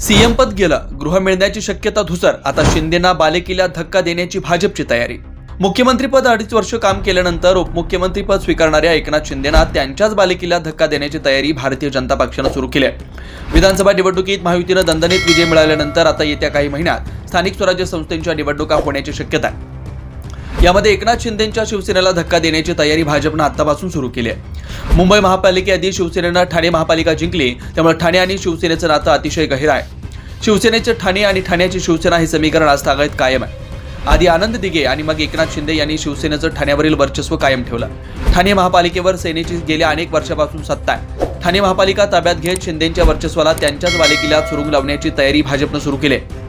CM पद गेलं गृह मिळण्याची शक्यता धुसर. आता शिंदेना बालेकिल्ल्यात धक्का देण्याची भाजपची तयारी. मुख्यमंत्रीपद अडीच वर्ष काम केल्यानंतर उपमुख्यमंत्रीपद स्वीकारणाऱ्या एकनाथ शिंदेना त्यांच्याच बालेकिल्ल्यात धक्का देण्याची तयारी भारतीय जनता पक्षानं सुरू केली आहे. विधानसभा निवडणुकीत महायुतीनं दणदणीत विजय मिळाल्यानंतर आता येत्या काही महिन्यात स्थानिक स्वराज्य संस्थेच्या निवडणुका होण्याची शक्यता आहे. यामध्ये एकनाथ शिंदेच्या शिवसेनेला धक्का देण्याची तयारी भाजपनं आतापासून सुरू केली आहे. मुंबई महापालिकेआधी शिवसेनेनं ठाणे महापालिका जिंकली त्यामुळे ठाणे आणि शिवसेनेचं नातं अतिशय गहिर आहे. शिवसेनेचे ठाणे आणि ठाण्याची शिवसेना हे समीकरण आज तागायत कायम आहे. आधी आनंद दिघे आणि मग एकनाथ शिंदे यांनी शिवसेनेचं ठाण्यावरील वर्चस्व कायम ठेवलं. ठाणे महापालिकेवर सेनेची गेल्या अनेक वर्षापासून सत्ता आहे. ठाणे महापालिका ताब्यात घेत शिंदेच्या वर्चस्वाला त्यांच्याच बालिकेला सुरुंग लावण्याची तयारी भाजपनं सुरू केली आहे.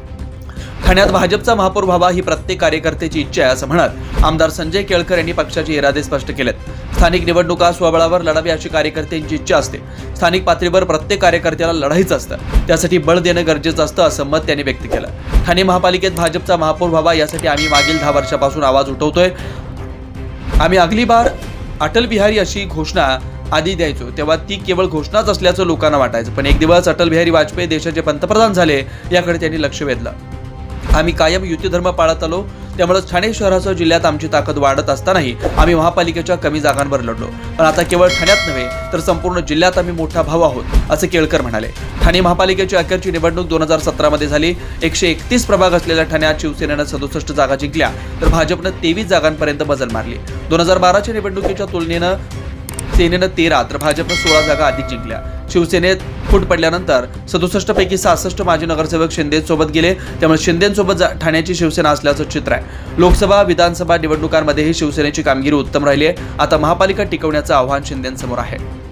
ठाण्यात भाजपचा महापौर व्हावा ही प्रत्येक कार्यकर्त्याची इच्छा आहे असं म्हणत आमदार संजय केळकर यांनी पक्षाचे इरादे स्पष्ट केलेत. स्थानिक निवडणुका स्वबळावर लढावी अशी कार्यकर्त्यांची इच्छा असते. स्थानिक पातळीवर प्रत्येक कार्यकर्त्याला लढायचं असतं. त्यासाठी बळ देणं गरजेचं असतं असं मत त्यांनी व्यक्त केलं. ठाणे महापालिकेत भाजपचा महापौर व्हावा यासाठी आम्ही मागील दहा वर्षापासून आवाज उठवतोय. आम्ही अगली बार अटल बिहारी अशी घोषणा आधी द्यायचो. तेव्हा ती केवळ घोषणाच असल्याचं लोकांना वाटायचं. पण एक दिवस अटल बिहारी वाजपेयी देशाचे पंतप्रधान झाले याकडे त्यांनी लक्ष वेधलं. आम्ही कायम युती धर्म पाळत आलो. त्यामुळे ठाणे शहरासह जिल्ह्यात आमची ताकद वाढत असतानाही आम्ही महापालिकेच्या कमी जागांवर लढलो. पण आता केवळ ठाण्यात नव्हे तर संपूर्ण जिल्ह्यात आम्ही मोठा भाव आहोत असं केळकर म्हणाले. ठाणे महापालिकेची अखेरची निवडणूक दोन हजार सतरामध्ये झाली. एकशे एकतीस प्रभाग असलेल्या ठाण्यात शिवसेनेनं सदुसष्ट जागा जिंकल्या तर भाजपनं तेवीस जागांपर्यंत बदल मारली. दोन हजार बाराच्या निवडणुकीच्या तुलनेनं सेनेनं तेरा तर भाजपनं सोळा जागा अधिक जिंकल्या. शिवसेनेत फूट पडल्यानंतर सदुसष्ट पैकी सहासष्ट माजी नगरसेवक शिंदेसोबत गेले. त्यामुळे शिंदेसोबत जा- ठाण्याची शिवसेना असल्याचं चित्र आहे. लोकसभा विधानसभा निवडणुकांमध्येही शिवसेनेची कामगिरी उत्तम राहिली आहे. आता महापालिका टिकवण्याचं आव्हान शिंदेसमोर आहे.